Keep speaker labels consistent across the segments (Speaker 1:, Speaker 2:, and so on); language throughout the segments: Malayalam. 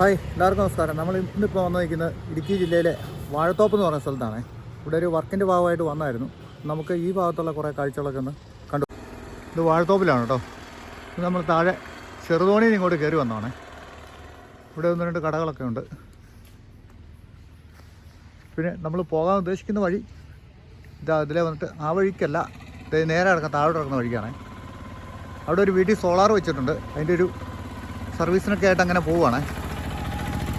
Speaker 1: ഹായ് എല്ലാവർക്കും നമസ്കാരം. നമ്മൾ ഇന്നിപ്പോൾ വന്നു നിൽക്കുന്നത് ഇടുക്കി ജില്ലയിലെ വാഴത്തോപ്പ് എന്ന് പറയുന്ന സ്ഥലത്താണ്. ഇവിടെ ഒരു വർക്കിന്റെ ഭാഗമായിട്ട് വന്നായിരുന്നു. നമുക്ക് ഈ ഭാഗത്തുള്ള കുറേ കാഴ്ചകളൊക്കെ ഒന്ന് കണ്ടു. ഇത് വാഴത്തോപ്പിലാണ് കേട്ടോ. ഇത് നമ്മൾ താഴെ ചെറുതോണിയിൽ ഇങ്ങോട്ട് കയറി വന്നതാണ്. ഇവിടെ ഒന്ന് രണ്ട് കടകളൊക്കെ ഉണ്ട്. പിന്നെ നമ്മൾ പോകാൻ ഉദ്ദേശിക്കുന്ന വഴി ഇതാ ഇതിലെ വന്നിട്ട് ആ വഴിക്കല്ല ഇത് നേരെ കിടക്കുന്ന താഴോട്ട് കിടക്കുന്ന വഴിക്കാണ്. അവിടെ ഒരു വീട്ടിൽ സോളാർ വെച്ചിട്ടുണ്ട്. അതിന്റെ ഒരു സർവീസിനൊക്കെ ആയിട്ട് അങ്ങനെ പോവുകയാണേ.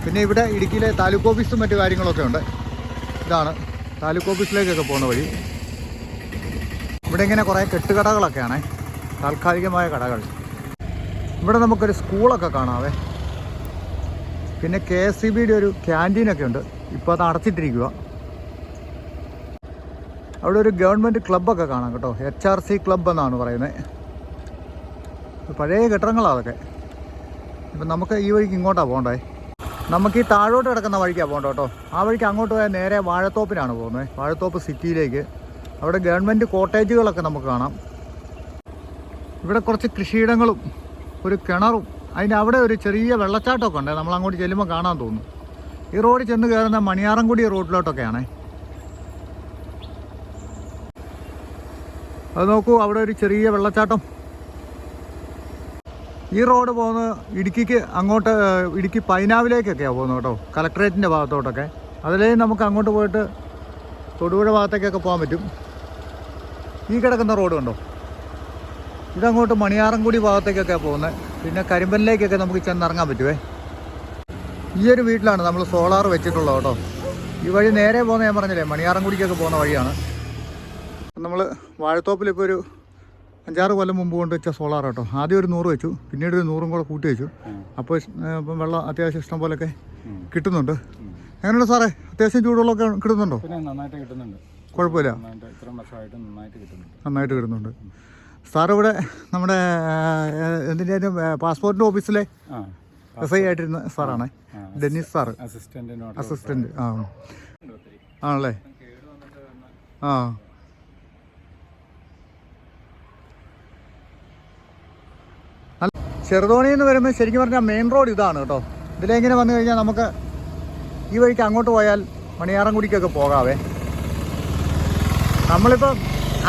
Speaker 1: പിന്നെ ഇവിടെ ഇടുക്കിയിലെ താലൂക്ക് ഓഫീസും മറ്റു കാര്യങ്ങളൊക്കെ ഉണ്ട്. ഇതാണ്. താലൂക്ക് ഓഫീസിലേക്കൊക്കെ പോകുന്ന വഴി. ഇവിടെ ഇങ്ങനെ കുറേ കെട്ടുകടകളൊക്കെയാണ്. താൽക്കാലികമായ കടകൾ. ഇവിടെ നമുക്കൊരു സ്കൂളൊക്കെ കാണാവേ. പിന്നെ കെ എസ് സി ബിയുടെ ഒരു ക്യാന്റീനൊക്കെ ഉണ്ട്. ഇപ്പോൾ അത് അടച്ചിട്ടിരിക്കുക അവിടെ ഒരു ഗവൺമെന്റ് ക്ലബ്ബൊക്കെ കാണാം കേട്ടോ. എച്ച് ആർ സി ക്ലബ്ബ് എന്നാണ് പറയുന്നത്. പഴയ കെട്ടിടങ്ങളാണ് അതൊക്കെ. ഇപ്പം നമുക്ക് ഈ വഴിക്ക് ഇങ്ങോട്ടാണ് പോകണ്ടേ? നമുക്ക് ഈ താഴോട്ട് കിടക്കുന്ന വഴിക്കാണ് പോകണ്ട കേട്ടോ. ആ വഴിക്ക് അങ്ങോട്ട് പോയാൽ നേരെ വാഴത്തോപ്പിനാണ് പോകുന്നത്. വാഴത്തോപ്പ് സിറ്റിയിലേക്ക്. അവിടെ ഗവൺമെന്റ് കോട്ടേജുകളൊക്കെ നമുക്ക് കാണാം. ഇവിടെ കുറച്ച് കൃഷിയിടങ്ങളും ഒരു കിണറും അതിന്റെ അവിടെ ഒരു ചെറിയ വെള്ളച്ചാട്ടമൊക്കെ ഉണ്ട്. നമ്മൾ അങ്ങോട്ട് ചെല്ലുമ്പോൾ കാണാൻ തോന്നും. ഈ റോഡിൽ ചെന്ന് കയറുന്ന മണിയാറൻകുടി റോഡിലോട്ടൊക്കെയാണേ. അത് നോക്കൂ അവിടെ ഒരു ചെറിയ വെള്ളച്ചാട്ടം. ഈ റോഡ് പോകുന്നത് ഇടുക്കിക്ക് അങ്ങോട്ട് ഇടുക്കി പൈനാവിലേക്കൊക്കെയാണ് പോകുന്നത് കേട്ടോ. കലക്ട്രേറ്റിന്റെ ഭാഗത്തോട്ടൊക്കെ. അതിലേ നമുക്ക് അങ്ങോട്ട് പോയിട്ട് തൊടുപുഴ ഭാഗത്തേക്കൊക്കെ പോകാൻ പറ്റും. ഈ കിടക്കുന്ന റോഡ് കണ്ടോ? ഇതങ്ങോട്ട് മണിയാറൻകുടി ഭാഗത്തേക്കൊക്കെയാണ് പോകുന്നത്. പിന്നെ കരിമ്പലിലേക്കൊക്കെ നമുക്ക് ചെന്നിറങ്ങാൻ പറ്റുമേ ഈ ഒരു വീട്ടിലാണ് നമ്മൾ സോളാർ വെച്ചിട്ടുള്ളത് കേട്ടോ. ഈ വഴി നേരെ പോകുന്ന ഞാൻ പറഞ്ഞില്ലേ മണിയാറൻകുടിക്കൊക്കെ പോകുന്ന വഴിയാണ്. നമ്മൾ വാഴത്തോപ്പിൽ ഇപ്പോൾ ഒരു അഞ്ചാറ് കൊല്ലം മുമ്പ് കൊണ്ട് വെച്ച സോളാർ കേട്ടോ ആദ്യം ഒരു നൂറ് വെച്ചു പിന്നീട് ഒരു നൂറും കൂടെ കൂട്ടി വെച്ചു. അപ്പോൾ ഇപ്പം വെള്ളം അത്യാവശ്യം ഇഷ്ടം പോലെയൊക്കെ കിട്ടുന്നുണ്ട്. എങ്ങനെയുണ്ട് സാറേ? അത്യാവശ്യം ചൂടുള്ളൊക്കെ കിട്ടുന്നുണ്ടോ?
Speaker 2: നന്നായിട്ട് കിട്ടുന്നുണ്ട്.
Speaker 1: കുഴപ്പമില്ല.
Speaker 2: നന്നായിട്ട് കിട്ടുന്നുണ്ട്.
Speaker 1: സാർ ഇവിടെ നമ്മുടെ എന്തിന്റെ പാസ്പോർട്ടിന്റെ ഓഫീസിലെ എസ് ഐ ആയിട്ടിരുന്ന സാറാണ്. ഡെന്നിസ് സാറ്
Speaker 2: അസിസ്റ്റന്റ്
Speaker 1: അസിസ്റ്റന്റ് ആ ആണല്ലേ? ആ നല്ല ചെറുതോണി എന്ന് വരുമ്പോൾ ശരിക്കും പറഞ്ഞാൽ മെയിൻ റോഡ് ഇതാണ് കേട്ടോ. ഇതിലെങ്ങനെ വന്നു കഴിഞ്ഞാൽ നമുക്ക് ഈ വഴിക്ക് അങ്ങോട്ട് പോയാൽ മണിയാറൻകുടിക്കൊക്കെ പോകാവേ. നമ്മളിപ്പോൾ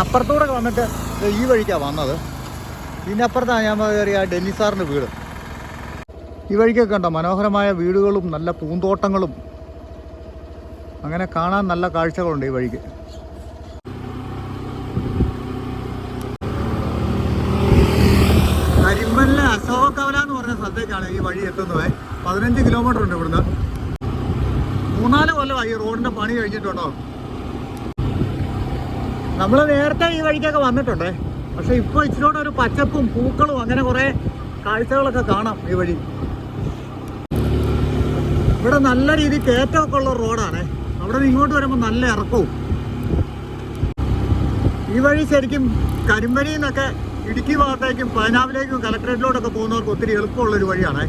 Speaker 1: അപ്പുറത്തൂടെ വന്നിട്ട് ഈ വഴിക്കാണ് വന്നത്. ഇതിന്റെ അപ്പുറത്താണ് ഞാൻ കയറിയ ഡെന്നി സാറിന്റെ വീട്. ഈ വഴിക്കൊക്കെ കണ്ടോ? മനോഹരമായ വീടുകളും നല്ല പൂന്തോട്ടങ്ങളും. അങ്ങനെ കാണാൻ നല്ല കാഴ്ചകളുണ്ട് ഈ വഴിക്ക് കരിമ്പലിലെ അശോക കവല എന്ന് സ്ഥലത്തേക്കാണ് ഈ വഴി എത്തുന്നത്. പതിനഞ്ച് കിലോമീറ്റർ ഉണ്ട് ഇവിടുന്ന്. മൂന്നാൽ കൊല്ലമായി ഈ റോഡിന്റെ പണി കഴിഞ്ഞിട്ടുണ്ടോ? നമ്മൾ നേരത്തെ ഈ വഴിക്കൊക്കെ വന്നിട്ടുണ്ടേ. പക്ഷെ ഇപ്പോൾ ഇച്ചിരി ഒരു പച്ചപ്പും പൂക്കളും അങ്ങനെ കുറേ കാഴ്ചകളൊക്കെ കാണാം ഈ വഴി. ഇവിടെ നല്ല രീതി കയറ്റമൊക്കെ ഉള്ള റോഡാണ്. അവിടെ നിന്ന് ഇങ്ങോട്ട് വരുമ്പോൾ നല്ല ഇറക്കവും. ഈ വഴി ശരിക്കും കരിമ്പനിയിൽ നിന്നൊക്കെ ഇടുക്കി ഭാഗത്തേക്കും പതിനാവിലേക്കും കലക്ട്രേറ്റിലോട്ടൊക്കെ പോകുന്നവർക്ക് ഒത്തിരി എളുപ്പമുള്ളൊരു വഴിയാണ്.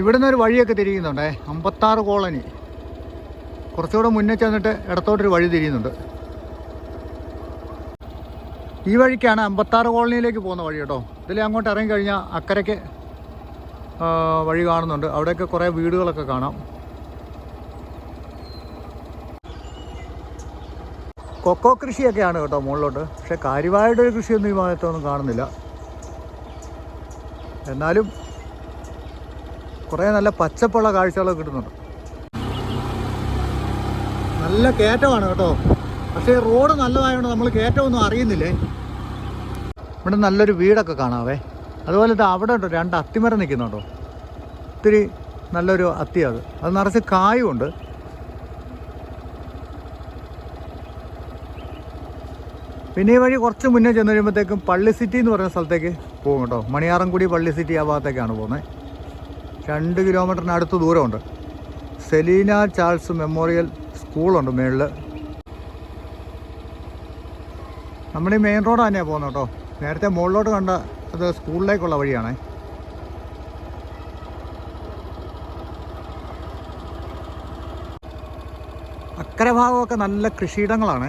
Speaker 1: ഇവിടുന്ന് ഒരു വഴിയൊക്കെ തിരിയുന്നുണ്ടേ അമ്പത്താറ് കോളനി. കുറച്ചുകൂടെ മുന്നേ ചെന്നിട്ട് ഇടത്തോട്ടൊരു വഴി തിരിയുന്നുണ്ട്. ഈ വഴിക്കാണ് അമ്പത്താറ് കോളനിയിലേക്ക് പോകുന്ന വഴി കേട്ടോ. ഇതിൽ അങ്ങോട്ട് ഇറങ്ങി കഴിഞ്ഞാൽ അക്കരയ്ക്ക് വഴി കാണുന്നുണ്ട്. അവിടെയൊക്കെ കുറേ വീടുകളൊക്കെ കാണാം. കൊക്കോ കൃഷിയൊക്കെയാണ് കേട്ടോ മുകളിലോട്ട്. പക്ഷേ കാര്യമായിട്ടൊരു കൃഷിയൊന്നും ഈ ഭാഗത്തൊന്നും കാണുന്നില്ല. എന്നാലും കുറേ നല്ല പച്ചപ്പുള്ള കാഴ്ചകളൊക്കെ കിട്ടുന്നുണ്ട്. നല്ല കയറ്റമാണ് കേട്ടോ. പക്ഷേ റോഡ് നല്ലതായതുകൊണ്ട് നമ്മൾ കയറ്റമൊന്നും അറിയുന്നില്ലേ? ഇവിടെ നല്ലൊരു വീടൊക്കെ കാണാവേ. അതുപോലെ അവിടെ ഉണ്ടോ രണ്ട് അത്തിമരം നിൽക്കുന്നുണ്ടോ ഒത്തിരി നല്ലൊരു അത്തി അത്. നിറച്ച് കായുണ്ട് പിന്നെ ഈ വഴി കുറച്ച് മുന്നേ ചെന്ന് കഴിയുമ്പോഴത്തേക്കും പള്ളി സിറ്റി എന്ന് പറയുന്ന സ്ഥലത്തേക്ക് പോകും കേട്ടോ. മണിയാറൻകുടി പള്ളി സിറ്റി ആ ഭാഗത്തേക്കാണ് പോകുന്നത് രണ്ട് കിലോമീറ്ററിന് അടുത്ത് ദൂരമുണ്ട്. സെലീന ചാൾസ് മെമ്മോറിയൽ സ്കൂളുണ്ട് മേളിൽ നമ്മൾ ഈ മെയിൻ റോഡ് തന്നെയാണ് പോകുന്നത് കേട്ടോ. നേരത്തെ മുകളിലോട്ട് കണ്ട അത് സ്കൂളിലേക്കുള്ള വഴിയാണേ. അക്കരഭാഗമൊക്കെ നല്ല കൃഷിയിടങ്ങളാണ്.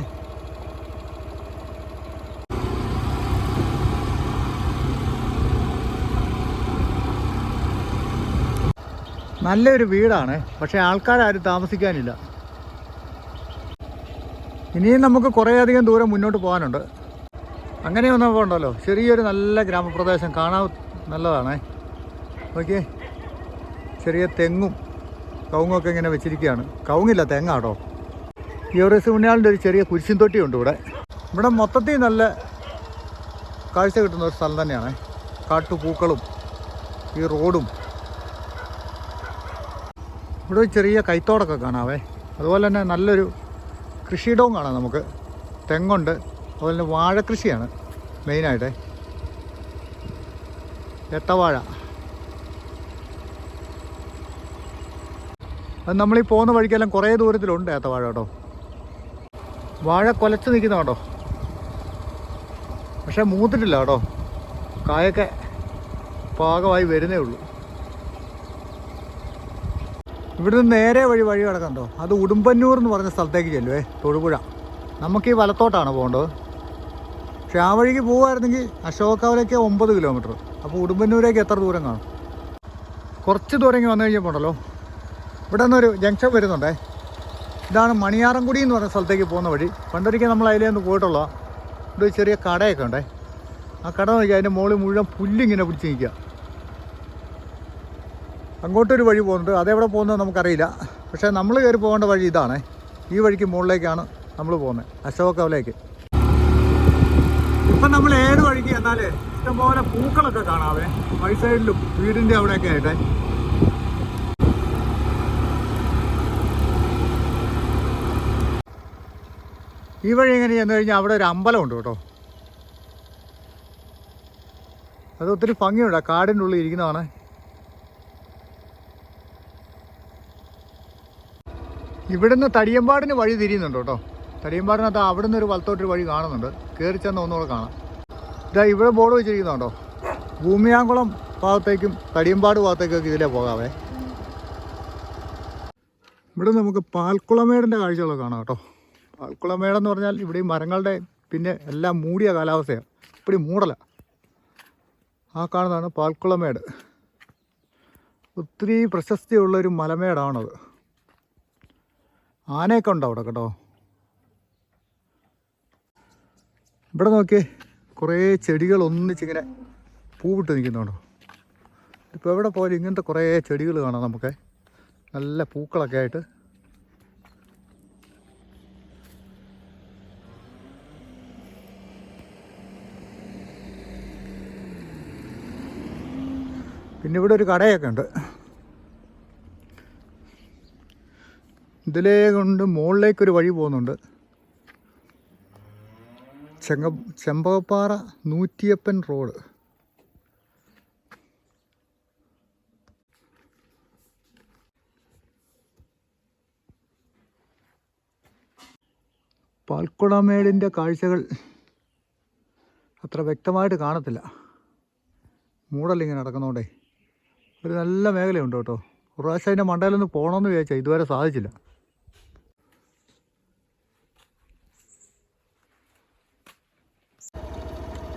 Speaker 1: നല്ലൊരു വീടാണ് പക്ഷേ ആൾക്കാരും താമസിക്കാനില്ല. ഇനിയും നമുക്ക് കുറേയധികം ദൂരം മുന്നോട്ട് പോകാനുണ്ട്. അങ്ങനെ ഒന്നും ഉണ്ടല്ലോ. ചെറിയൊരു നല്ല ഗ്രാമപ്രദേശം കാണാൻ നല്ലതാണേ. ഓക്കെ ചെറിയ തെങ്ങും കവുങ്ങൊക്കെ ഇങ്ങനെ വെച്ചിരിക്കുകയാണ്. കവുങ്ങില്ല തെങ്ങാട്ടോ. യോറസ് ഉണ്ണിയാളിന്റെ ഒരു ചെറിയ കുരിശിൻ തൊട്ടിയുണ്ട് ഇവിടെ. ഇവിടെ മൊത്തത്തിൽ നല്ല കാഴ്ച കിട്ടുന്ന ഒരു സ്ഥലം തന്നെയാണ്. കാട്ടുപൂക്കളും ഈ റോഡും. ഇവിടെ ഒരു ചെറിയ കൈത്തോടൊക്കെ കാണാവേ. അതുപോലെ തന്നെ നല്ലൊരു കൃഷിയിടവും കാണാം നമുക്ക്. തെങ്ങുണ്ട് അതുപോലെ തന്നെ വാഴക്കൃഷിയാണ് മെയിനായിട്ട്. എത്തവാഴ. അത് നമ്മളീ പോകുന്ന വഴിക്കെല്ലാം കുറേ ദൂരത്തിലുണ്ട് ഏത്തവാഴ കേട്ടോ. വാഴ കൊലച്ച് നിൽക്കുന്ന കേട്ടോ പക്ഷെ മൂത്തിട്ടില്ല കേട്ടോ. കായൊക്കെ പാകമായി വരുന്നേ ഉള്ളൂ. ഇവിടുന്ന് നേരെ വഴി വഴി കിടക്കണ്ടോ? അത് ഉടുമ്പന്നൂർ എന്ന് പറഞ്ഞ സ്ഥലത്തേക്ക് ചെല്ലുവേ തൊടുപുഴ നമുക്ക് ഈ വലത്തോട്ടാണ് പോകേണ്ടത്. പക്ഷെ ആ വഴിക്ക് പോകുമായിരുന്നെങ്കിൽ അശോകാവിലേക്ക് ഒമ്പത് കിലോമീറ്റർ അപ്പോൾ ഉടുമ്പന്നൂരേക്ക് എത്ര ദൂരം കാണും? കുറച്ച് ദൂരം വന്നു കഴിഞ്ഞാൽ പോകണ്ടല്ലോ ഇവിടെ നിന്നൊരു ജംഗ്ഷൻ വരുന്നുണ്ടേ. ഇതാണ് മണിയാറൻകുടി എന്ന് പറഞ്ഞ സ്ഥലത്തേക്ക് പോകുന്ന വഴി. പണ്ടൊരിക്കൽ നമ്മൾ അതിലേ ഒന്ന് പോയിട്ടുള്ള ഇവിടെ ഒരു ചെറിയ കടയൊക്കെ ഉണ്ടേ. ആ കട നോക്കിയാൽ അതിന്റെ മുകളിൽ മുഴുവൻ പുല്ലിങ്ങനെ പിടിച്ച് നിൽക്കുക. അങ്ങോട്ടൊരു വഴി പോകുന്നുണ്ട്. അതെവിടെ പോകുന്നത് നമുക്കറിയില്ല. പക്ഷേ നമ്മൾ കയറി പോകേണ്ട വഴി ഇതാണ്. ഈ വഴിക്ക് മുകളിലേക്കാണ് നമ്മൾ പോകുന്നത്. അശോകവലേക്ക് ഇപ്പം നമ്മൾ ഏത് വഴിക്ക് എന്നാലേ ഇഷ്ടംപോലെ പൂക്കളൊക്കെ കാണാവേ. വഴി സൈഡിലും വീടിന്റെ അവിടെയൊക്കെ ആയിട്ടേ. ഈ വഴി എങ്ങനെ ചെന്ന് കഴിഞ്ഞാൽ അവിടെ ഒരു അമ്പലമുണ്ട് കേട്ടോ. അത് ഒത്തിരി ഭംഗിയുണ്ട്. കാടിന്റെ ഉള്ളിൽ ഇരിക്കുന്നതാണ്. ഇവിടുന്ന് തടിയമ്പാടിന് വഴി തിരിയുന്നുണ്ട് കേട്ടോ. തടിയമ്പാടിനകത്ത് അവിടെ നിന്ന് ഒരു വലത്തോട്ടൊരു വഴി കാണുന്നുണ്ട്. കയറി ചെന്ന് ഒന്നുകൂടെ കാണാം. ഇതാ ഇവിടെ ബോർഡ് വെച്ചിരിക്കുന്നുണ്ടോ ഭൂമിയാങ്കുളം ഭാഗത്തേക്കും തടിയമ്പാട് ഭാഗത്തേക്കൊക്കെ ഇതിലേ പോകാവേ. ഇവിടെ നമുക്ക് പാൽക്കുളമേടിന്റെ കാഴ്ചകളൊക്കെ കാണാം കേട്ടോ. പാൽക്കുളമേടെന്ന് പറഞ്ഞാൽ ഇവിടെ ഈ മരങ്ങളുടെ പിന്നെ എല്ലാം മൂടിയ കാലാവസ്ഥയാണ്. ഇപ്പടി മൂടല. ആ കാണുന്നതാണ് പാൽക്കുളമേട്. ഒത്തിരി പ്രശസ്തിയുള്ളൊരു മലമേടാണത്. ആനയൊക്കെ ഉണ്ടോ അവിടെ കേട്ടോ? ഇവിടെ നോക്കിയേ കുറേ ചെടികൾ ഒന്നിച്ചിങ്ങനെ പൂവിട്ട് നിൽക്കുന്നുണ്ടോ ഇപ്പോൾ എവിടെ പോയാലും ഇങ്ങനത്തെ കുറേ ചെടികൾ കാണാം നമുക്ക്. നല്ല പൂക്കളൊക്കെ ആയിട്ട്. പിന്നെ ഇവിടെ ഒരു കടയൊക്കെ ഉണ്ട്. ഇതിലേ കൊണ്ട് മുകളിലേക്കൊരു വഴി പോകുന്നുണ്ട്. ചെങ്ക ചെമ്പകപ്പാറ നൂറ്റിയപ്പൻ റോഡ്. പാൽക്കുളമേടിന്റെ കാഴ്ചകൾ അത്ര വ്യക്തമായിട്ട് കാണത്തില്ല. മൂടലിങ്ങനെ നടക്കുന്നതുകൊണ്ടേ ഒരു നല്ല മേഖലയുണ്ട് കേട്ടോ. ഒരു പ്രാവശ്യം അതിന്റെ മണ്ടയിലൊന്ന് പോകണമെന്ന് വിചാരിച്ചാൽ ഇതുവരെ സാധിച്ചില്ല.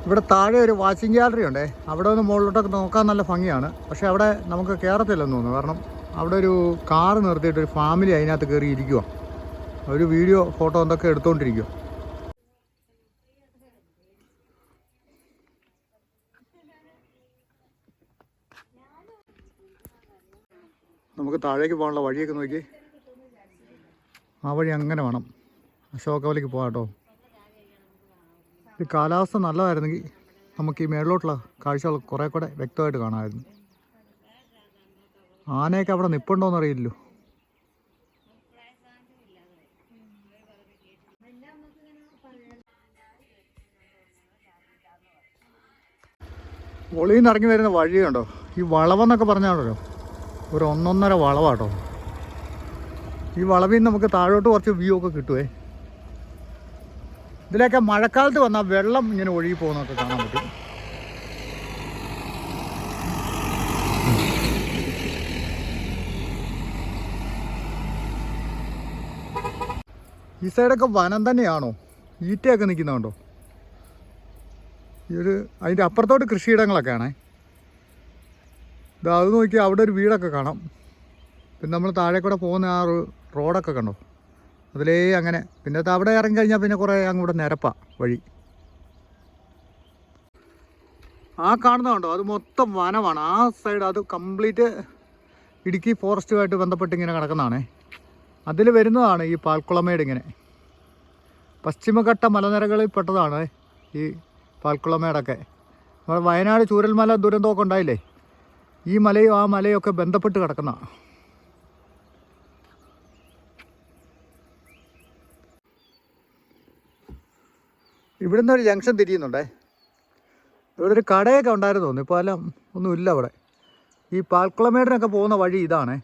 Speaker 1: ഇവിടെ താഴെ ഒരു വാച്ചിങ് ഗാലറി ഉണ്ടേ. അവിടെ ഒന്ന് മുകളിലോട്ടൊക്കെ നോക്കാൻ നല്ല ഭംഗിയാണ്. പക്ഷേ അവിടെ നമുക്ക് കയറത്തില്ലെന്ന് തോന്നുന്നു. കാരണം അവിടെ ഒരു കാർ നിർത്തിയിട്ട് ഒരു ഫാമിലി അതിനകത്ത് കയറി ഇരിക്കുക ഒരു വീഡിയോ ഫോട്ടോ എന്തൊക്കെ എടുത്തുകൊണ്ടിരിക്കുക നമുക്ക് താഴേക്ക് പോകാനുള്ള വഴിയൊക്കെ നോക്കി ആ വഴി അങ്ങനെ വേണം. അശോകവലിക്ക് പോകാം കേട്ടോ. ഈ കാലാവസ്ഥ നല്ലതായിരുന്നെങ്കിൽ നമുക്ക് ഈ മേളിലോട്ടുള്ള കാഴ്ചകൾ കുറേ കൂടെ വ്യക്തമായിട്ട് കാണാമായിരുന്നു. ആനയൊക്കെ അവിടെ നിൽപ്പുണ്ടോയെന്ന് അറിയില്ലല്ലോ ഒളിയിൽ നിന്ന് ഇറങ്ങി വരുന്ന വഴിയുണ്ടോ ഈ വളവെന്നൊക്കെ പറഞ്ഞാണല്ലോ. ഒരു ഒന്നൊന്നര വളവാട്ടോ. ഈ വളവിൽ നമുക്ക് താഴോട്ട് കുറച്ച് വ്യൂ ഒക്കെ കിട്ടുവേ. ഇതിലൊക്കെ മഴക്കാലത്ത് വന്നാൽ വെള്ളം ഇങ്ങനെ ഒഴുകി പോകുന്നതൊക്കെ കാണാൻ പറ്റും. ഈ സൈഡൊക്കെ വനം തന്നെയാണോ? ഈറ്റയൊക്കെ നിൽക്കുന്നുണ്ടോ ഈ ഒരു അതിന്റെ അപ്പുറത്തോട്ട് കൃഷിയിടങ്ങളൊക്കെ ആണേ ഇത് അത് നോക്കി അവിടെ ഒരു വീടൊക്കെ കാണാം. പിന്നെ നമ്മൾ താഴെ കൂടെ പോകുന്ന ആ റോഡൊക്കെ കണ്ടോ? അതിലേ അങ്ങനെ. പിന്നെ അവിടെ ഇറങ്ങി കഴിഞ്ഞാൽ പിന്നെ കുറേ അങ്ങോട്ട് നിരപ്പാ വഴി. ആ കാണുന്ന കണ്ടോ? അത് മൊത്തം വനമാണ്. ആ സൈഡ് അത് കംപ്ലീറ്റ് ഇടുക്കി ഫോറസ്റ്റുമായിട്ട് ബന്ധപ്പെട്ട് ഇങ്ങനെ കിടക്കുന്നതാണേ. അതിൽ വരുന്നതാണ് ഈ പാൽക്കുളമേട് ഇങ്ങനെ. പശ്ചിമഘട്ട മലനിരകളിൽ പെട്ടതാണ് ഈ പാൽക്കുളമേടൊക്കെ. നമ്മുടെ വയനാട് ചൂരൽമല ദുരന്തമൊക്കെ ഉണ്ടായില്ലേ? ഈ മലയും ആ മലയും ഒക്കെ ബന്ധപ്പെട്ട് കിടക്കുന്ന ഇവിടുന്ന് ഒരു ജംഗ്ഷൻ തിരിയുന്നുണ്ടേ. ഇവിടെ ഒരു കടയൊക്കെ ഉണ്ടായിരുന്നു തോന്നുന്നു. ഇപ്പോൾ എല്ലാം ഒന്നുമില്ല അവിടെ. ഈ പാൽക്കുളമേടിനൊക്കെ പോകുന്ന വഴി ഇതാണേ.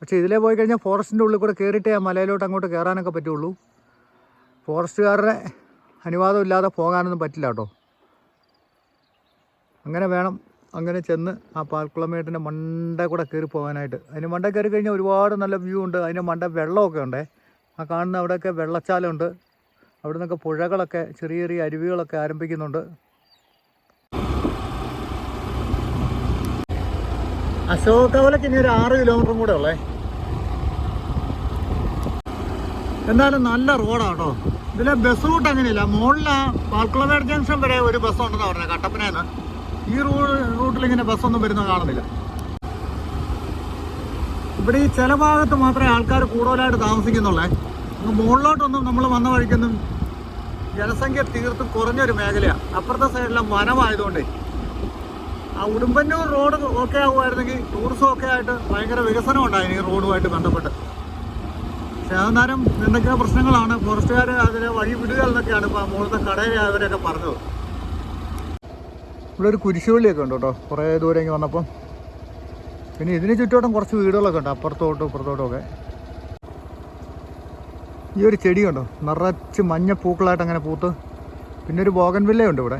Speaker 1: പക്ഷേ ഇതിലേ പോയി കഴിഞ്ഞാൽ ഫോറസ്റ്റിന്റെ ഉള്ളിൽ കൂടെ കയറിയിട്ടേ ആ മലയിലോട്ട് അങ്ങോട്ട് കയറാനൊക്കെ പറ്റുള്ളൂ. ഫോറസ്റ്റുകാരുടെ അനുവാദം ഇല്ലാതെ പോകാനൊന്നും പറ്റില്ല കേട്ടോ. അങ്ങനെ വേണം അങ്ങനെ ചെന്ന് ആ പാൽക്കുളമേട്ടിന്റെ മണ്ട കൂടെ കയറി പോകാനായിട്ട്. അതിന് മണ്ട കയറി കഴിഞ്ഞാൽ ഒരുപാട് നല്ല വ്യൂ ഉണ്ട്. അതിന്റെ മണ്ട വെള്ളമൊക്കെ ഉണ്ടേ. ആ കാണുന്ന അവിടെയൊക്കെ വെള്ളച്ചാലമുണ്ട് അവിടെ നിന്നൊക്കെ പുഴകളൊക്കെ ചെറിയ ചെറിയ അരുവികളൊക്കെ ആരംഭിക്കുന്നുണ്ട്. അശോകവലക്ക് ഇനി ഒരു ആറ് കിലോമീറ്ററും കൂടെ ഉള്ളേ. എന്നാലും നല്ല റോഡാണ് കേട്ടോ ഇതിലെ ബസ് റൂട്ട് അങ്ങനെയില്ല. മുകളിൽ പാൽക്കുളമേട് ജംഗ്ഷൻ വരെ ഒരു ബസ് ഉണ്ടെന്ന് പറഞ്ഞത് കട്ടപ്പനയിൽ ഈ റോഡ് റൂട്ടിൽ ഇങ്ങനെ ബസ്സൊന്നും വരുന്ന കാണുന്നില്ല. ഇവിടെ ഈ ചില ഭാഗത്ത് മാത്രമേ ആൾക്കാർ കൂടുതലായിട്ട് താമസിക്കുന്നുള്ളേ. മുകളിലോട്ടൊന്നും നമ്മൾ വന്ന വഴിക്കൊന്നും ജനസംഖ്യ തീർത്തും കുറഞ്ഞൊരു മേഖലയാണ് അപ്പുറത്തെ സൈഡിലെ വനമായതുകൊണ്ടേ. ആ ഉടുമ്പന്നൂർ റോഡ് ഓക്കെ ആകുമായിരുന്നെങ്കിൽ ടൂറിസം ഒക്കെ ആയിട്ട് ഭയങ്കര വികസനം ഉണ്ടായിരുന്നു ഈ റോഡുമായിട്ട് ബന്ധപ്പെട്ട്. പക്ഷേ അന്നേരം എന്തൊക്കെയോ പ്രശ്നങ്ങളാണ്. ഫോറസ്റ്റുകാർ അതിനെ വഴി വിടുക എന്നൊക്കെയാണ് ഇപ്പോൾ മുകളിലത്തെ കടയിൽ അവരൊക്കെ പറഞ്ഞത്. ഇവിടെ ഒരു കുരിശുപള്ളിയൊക്കെ ഉണ്ട് കേട്ടോ. കുറേ ദൂരം വന്നപ്പം. പിന്നെ ഇതിന് ചുറ്റോട്ടം കുറച്ച് വീടുകളൊക്കെ ഉണ്ട്. അപ്പുറത്തോട്ടും ഇപ്പുറത്തോട്ടും ഒക്കെ. ഈ ഒരു ചെടി കണ്ടോ? നിറച്ച് മഞ്ഞ പൂക്കളായിട്ട് അങ്ങനെ പൂത്ത്. പിന്നെ ഒരു ബോഗൻവില്ലയുണ്ട് ഇവിടെ.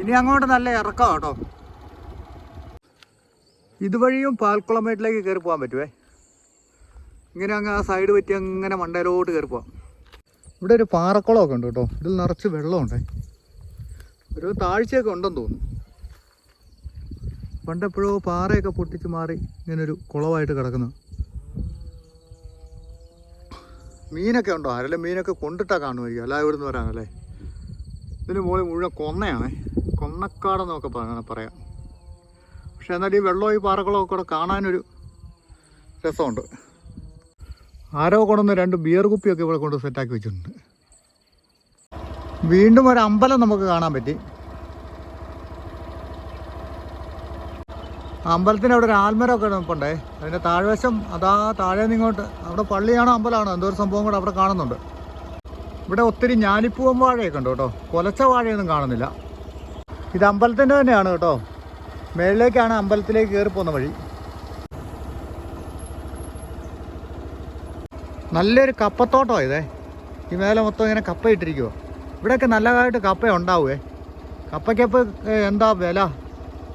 Speaker 1: ഇനി അങ്ങോട്ട് നല്ല ഇറക്കം കേട്ടോ. ഇതുവഴിയും പാൽക്കുളമേട്ടിലേക്ക് കയറി പോകാൻ പറ്റുമേ ഇങ്ങനെ അങ്ങ് ആ സൈഡ് പറ്റി അങ്ങനെ മണ്ടയിലോട്ട് കയറി പോവാം. ഇവിടെ ഒരു പാറക്കുളമൊക്കെ ഉണ്ട് കേട്ടോ. ഇതിൽ നിറച്ച് വെള്ളമുണ്ടേ. ഒരു താഴ്ചയൊക്കെ ഉണ്ടെന്ന് തോന്നുന്നു. പണ്ടെപ്പോഴോ പാറയൊക്കെ പൊട്ടിച്ച് മാറി ഇങ്ങനൊരു കുളമായിട്ട് കിടക്കുന്നു. മീനൊക്കെ ഉണ്ടോ? ആരല്ലേ മീനൊക്കെ കൊണ്ടിട്ടാ കാണുമായിരിക്കും. അല്ല ഇവിടെ നിന്ന് വരാനല്ലേ? ഇതിന് മുകളിൽ മുഴുവൻ കൊന്നയാണ്. കൊന്നക്കാടെന്നൊക്കെ പറ- പറയാം. പക്ഷെ എന്നാൽ ഈ വെള്ളവും ഈ പാറക്കുളമൊക്കെ കൂടെ കാണാനൊരു രസമുണ്ട്. ആരോ കൊണ്ടുവന്ന് രണ്ട് ബിയർ കുപ്പിയൊക്കെ ഇവിടെ കൊണ്ട് സെറ്റാക്കി വെച്ചിട്ടുണ്ട്. വീണ്ടും ഒരു അമ്പലം നമുക്ക് കാണാൻ പറ്റി. അമ്പലത്തിന്റെ അവിടെ ഒരു ആൽമരമൊക്കെ നിൽപ്പുണ്ടേ. അതിന്റെ താഴ്വശം അതാ താഴെ നിന്ന് ഇങ്ങോട്ട് അവിടെ പള്ളിയാണോ അമ്പലമാണോ. എന്തോ ഒരു സംഭവം കൂടെ അവിടെ കാണുന്നുണ്ട്. ഇവിടെ ഒത്തിരി ഞാലിപ്പൂവൻ വാഴയൊക്കെ ഉണ്ട് കേട്ടോ. കൊലച്ച വാഴയൊന്നും കാണുന്നില്ല. ഇത് അമ്പലത്തിന്റെ തന്നെയാണ് കേട്ടോ. മേളിലേക്കാണ് അമ്പലത്തിലേക്ക് കയറി പോകുന്ന വഴി. നല്ലൊരു കപ്പത്തോട്ടമാണ് ഇതേ. ഈ മേലെ മൊത്തം ഇങ്ങനെ കപ്പ ഇട്ടിരിക്കുമോ ഇവിടെയൊക്കെ നല്ലതായിട്ട് കപ്പ ഉണ്ടാവുമേ കപ്പയ്ക്കപ്പ് എന്താ വില?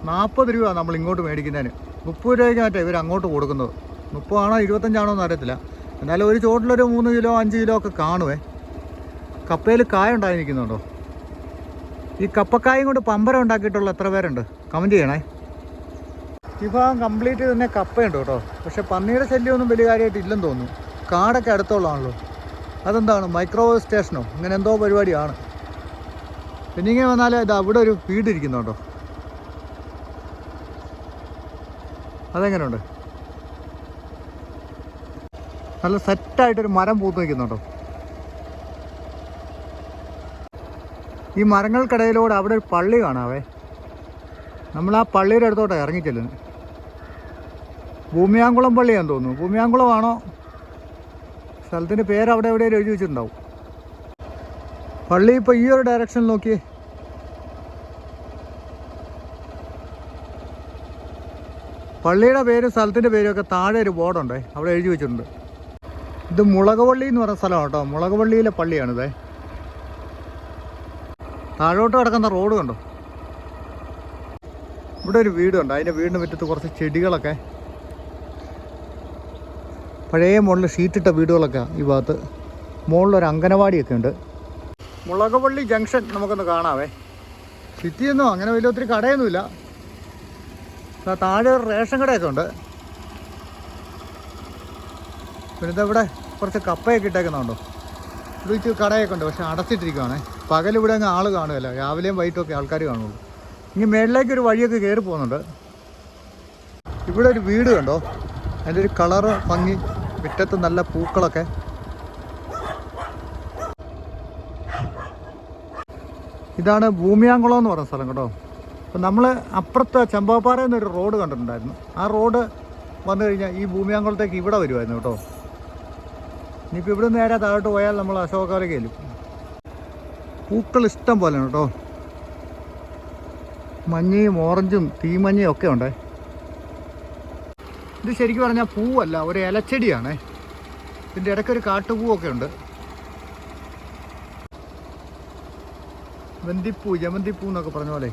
Speaker 1: നാൽപ്പത് രൂപ നമ്മൾ ഇങ്ങോട്ട് മേടിക്കുന്നതിന്. മുപ്പത് രൂപയ്ക്ക് മറ്റേ ഇവർ അങ്ങോട്ട് കൊടുക്കുന്നത്. മുപ്പതാണോ ഇരുപത്തഞ്ചാണോ എന്ന് അറിയത്തില്ല. എന്നാലും ഒരു ചോട്ടിലൊരു മൂന്ന് കിലോ അഞ്ച് കിലോ ഒക്കെ കാണുവേ. കപ്പയിൽ കായ ഉണ്ടായിരിക്കുന്നുണ്ടോ? ഈ കപ്പക്കായും കൊണ്ട് പമ്പരം ഉണ്ടാക്കിയിട്ടുള്ള എത്ര പേരുണ്ട്? കമന്റ് ചെയ്യണേ. ഈ ഭാഗം കംപ്ലീറ്റ് തന്നെ കപ്പയുണ്ട് കേട്ടോ. പക്ഷെ പന്നിയുടെ ശല്യമൊന്നും വലിയ കാര്യമായിട്ട് ഇല്ലെന്ന് തോന്നുന്നു. കാടൊക്കെ അടുത്തുള്ളതാണല്ലോ. അതെന്താണ്? മൈക്രോവേവ് സ്റ്റേഷനോ ഇങ്ങനെ എന്തോ പരിപാടിയാണ്. പിന്നെ ഇങ്ങനെ വന്നാൽ ഇത് അവിടെ ഒരു വീട് അതെങ്ങനെയുണ്ട് നല്ല സെറ്റായിട്ടൊരു മരം പൂത്ത് നിൽക്കുന്നുണ്ടോ? ഈ മരങ്ങൾക്കിടയിലൂടെ അവിടെ ഒരു പള്ളി കാണാവേ. നമ്മൾ ആ പള്ളിയുടെ അടുത്തോട്ടാണ് ഇറങ്ങിച്ചെല്ലുന്നത് ഭൂമിയാങ്കുളം പള്ളിയാന്ന് തോന്നുന്നു. ഭൂമിയാങ്കുളമാണോ? സ്ഥലത്തിന്റെ പേര് അവിടെ എവിടെയും എഴുതി വെച്ചിട്ടുണ്ടാവും. പള്ളി ഇപ്പോൾ ഈ ഒരു ഡയറക്ഷനിൽ നോക്കിയേ. പള്ളിയുടെ പേരും സ്ഥലത്തിന്റെ പേരും ഒക്കെ താഴെ ഒരു ബോർഡുണ്ട് അവിടെ എഴുതി വെച്ചിട്ടുണ്ട്. ഇത് മുളകവള്ളി എന്ന് പറയുന്ന സ്ഥലമാണ് കേട്ടോ. മുളകവള്ളിയിലെ പള്ളിയാണിത്. താഴോട്ട് കിടക്കുന്ന റോഡ് കണ്ടോ? ഇവിടെ ഒരു വീടുണ്ട്. അതിന്റെ വീടിന് മുറ്റത്ത് കുറച്ച് ചെടികളൊക്കെ. പഴയ മുകളിൽ ഷീറ്റിട്ട വീടുകളൊക്കെ ഈ ഭാഗത്ത്. മുകളിലൊരു അങ്കനവാടിയൊക്കെ ഉണ്ട്. മുളകവള്ളി ജംഗ്ഷൻ നമുക്കൊന്ന് കാണാവേ. സിറ്റിയൊന്നും അങ്ങനെ വലിയ ഒത്തിരി കടയൊന്നുമില്ല. താഴെ ഒരു റേഷൻ കടയൊക്കെ ഉണ്ട് പിന്നെ ഇതവിടെ കുറച്ച് കപ്പയൊക്കെ ഇട്ടേക്കുന്നുണ്ടോ? ഇവിടെ വെച്ച് കടയൊക്കെ ഉണ്ട് പക്ഷെ അടച്ചിട്ടിരിക്കുവാണ്. പകൽ ഇവിടെ അങ്ങ് ആൾ കാണുമല്ലോ രാവിലെയും വൈകിട്ടൊക്കെ ആൾക്കാർ കാണുള്ളൂ. ഇനി മേളിലേക്ക് ഒരു വഴിയൊക്കെ കയറി പോകുന്നുണ്ട്. ഇവിടെ ഒരു വീട് കണ്ടോ? അതിന്റെ ഒരു കളറ് ഭംഗി മുറ്റത്ത് നല്ല പൂക്കളൊക്കെ. ഇതാണ് ഭൂമിയാങ്കുളം എന്ന് പറയുന്ന സ്ഥലം കേട്ടോ. അപ്പം നമ്മൾ അപ്പുറത്ത് ചമ്പാപ്പാറ എന്നൊരു റോഡ് കണ്ടിട്ടുണ്ടായിരുന്നു. ആ റോഡ് വന്നു കഴിഞ്ഞാൽ ഈ ഭൂമിയാങ്കുളത്തേക്ക് ഇവിടെ വരുമായിരുന്നു കേട്ടോ. ഇനിയിപ്പോൾ ഇവിടെ നേരെ താഴോട്ട് പോയാൽ നമ്മൾ അശോകാല ചെല്ലും. പൂക്കൾ ഇഷ്ടം പോലെയാണ് കേട്ടോ. മഞ്ഞയും ഓറഞ്ചും തീമഞ്ഞയും ഒക്കെ ഉണ്ടേ. ഇത് ശരിക്കും പറഞ്ഞാൽ പൂവല്ല ഒരു ഇലച്ചെടിയാണേ. ഇതിന്റെ ഇടയ്ക്കൊരു കാട്ടുപൂവൊക്കെ ഉണ്ട്. വെന്തിപ്പൂ ജമന്തിപ്പൂ എന്നൊക്കെ പറഞ്ഞ പോലെ.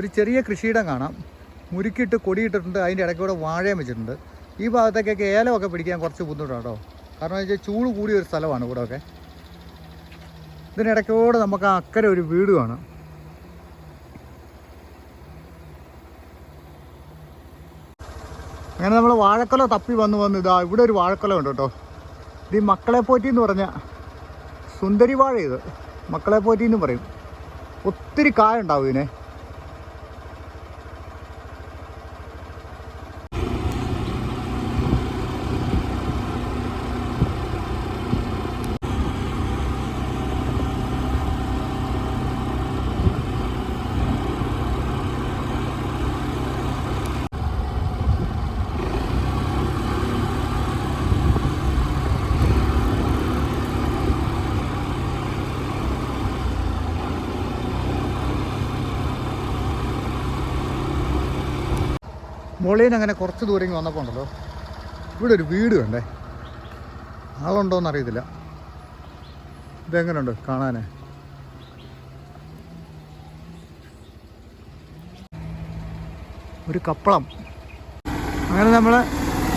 Speaker 1: ഒരു ചെറിയ കൃഷിയിടം കാണാം. മുരുക്കിയിട്ട് കൊടിയിട്ടിട്ടുണ്ട്. അതിന്റെ ഇടയ്ക്കൂടെ വാഴയും വെച്ചിട്ടുണ്ട്. ഈ ഭാഗത്തേക്കൊക്കെ ഏലമൊക്കെ പിടിക്കാൻ കുറച്ച് ബുദ്ധിമുട്ടാണ് കേട്ടോ കാരണം വെച്ചാൽ ചൂട് കൂടിയ ഒരു സ്ഥലമാണ് ഇവിടെ ഒക്കെ ഇതിനിടയ്ക്കൂടെ നമുക്ക് അക്കരെ ഒരു വീട് കാണാം. അങ്ങനെ നമ്മൾ വാഴക്കൊല തപ്പി വന്ന് വന്ന് ഇതാ ഇവിടെ ഒരു വാഴക്കൊല ഉണ്ട് കേട്ടോ. ഇത് ഈ മക്കളെ പോറ്റി എന്ന് പറഞ്ഞ സുന്ദരി വാഴ ഇത്. മക്കളെ പോറ്റി എന്ന് പറയും. ഒത്തിരി കായ ഉണ്ടാവും ഇതിനെ. മുകളിൽ അങ്ങനെ കുറച്ച് ദൂരം വന്നപ്പോൾ ഉണ്ടല്ലോ. ഇവിടെ ഒരു വീട് കണ്ടേ. ആളുണ്ടോയെന്ന് അറിയത്തില്ല ഇതെങ്ങനെയുണ്ട് കാണാൻ ഒരു കപ്പളം. അങ്ങനെ നമ്മൾ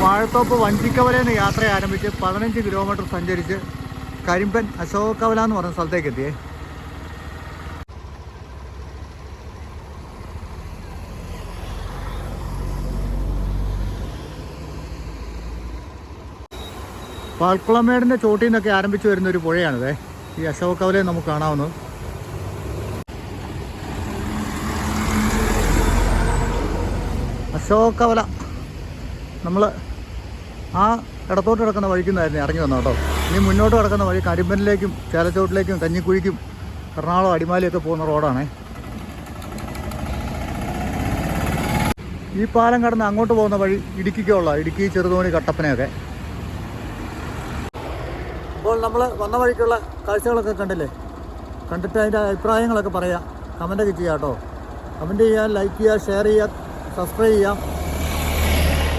Speaker 1: വാഴത്തോപ്പ് വഞ്ചിക്കവലയിൽ നിന്ന് യാത്ര ആരംഭിച്ച് പതിനഞ്ച് കിലോമീറ്റർ സഞ്ചരിച്ച് കരിമ്പൻ അശോകവല എന്ന് പറഞ്ഞ സ്ഥലത്തേക്ക് എത്തിയേ പാൽക്കുളമേടിന്റെ ചോട്ടിൽ നിന്നൊക്കെ ആരംഭിച്ചു വരുന്ന ഒരു പുഴയാണിത്. ഈ അശോകവലെ നമുക്ക് കാണാവുന്നത്. അശോകവല നമ്മൾ ആ ഇടത്തോട്ട് കിടക്കുന്ന വഴിക്കുന്നായിരുന്നു ഇറങ്ങി വന്നത് കേട്ടോ. ഇനി മുന്നോട്ട് കിടക്കുന്ന വഴി കരിമ്പനിലേക്കും ചേലച്ചോട്ടിലേക്കും കഞ്ഞിക്കുഴിക്കും എറണാകുളം അടിമാലിയൊക്കെ പോകുന്ന റോഡാണേ. ഈ പാലം കടന്ന് അങ്ങോട്ട് പോകുന്ന വഴി ഇടുക്കിക്കുള്ള ഇടുക്കി ചെറുതോണി കട്ടപ്പനയൊക്കെ. നമ്മൾ വന്ന വഴിക്കുള്ള കാഴ്ചകളൊക്കെ കണ്ടില്ലേ? കണ്ടിട്ട് അതിന്റെ അഭിപ്രായങ്ങളൊക്കെ പറയാം. കമന്റൊക്കെ ചെയ്യാം കേട്ടോ കമന്റ് ചെയ്യുക ലൈക്ക് ചെയ്യുക ഷെയർ ചെയ്യുക സബ്സ്ക്രൈബ് ചെയ്യാം.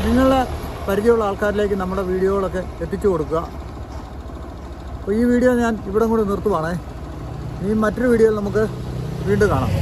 Speaker 1: നിങ്ങളുടെ പരിചയമുള്ള ആൾക്കാരിലേക്ക് നമ്മുടെ വീഡിയോകളൊക്കെ എത്തിച്ചു കൊടുക്കുക. അപ്പോൾ ഈ വീഡിയോ ഞാൻ ഇവിടെ കൂടി നിർത്തുവാണേ. ഈ മറ്റൊരു വീഡിയോയിൽ നമുക്ക് വീണ്ടും കാണാം.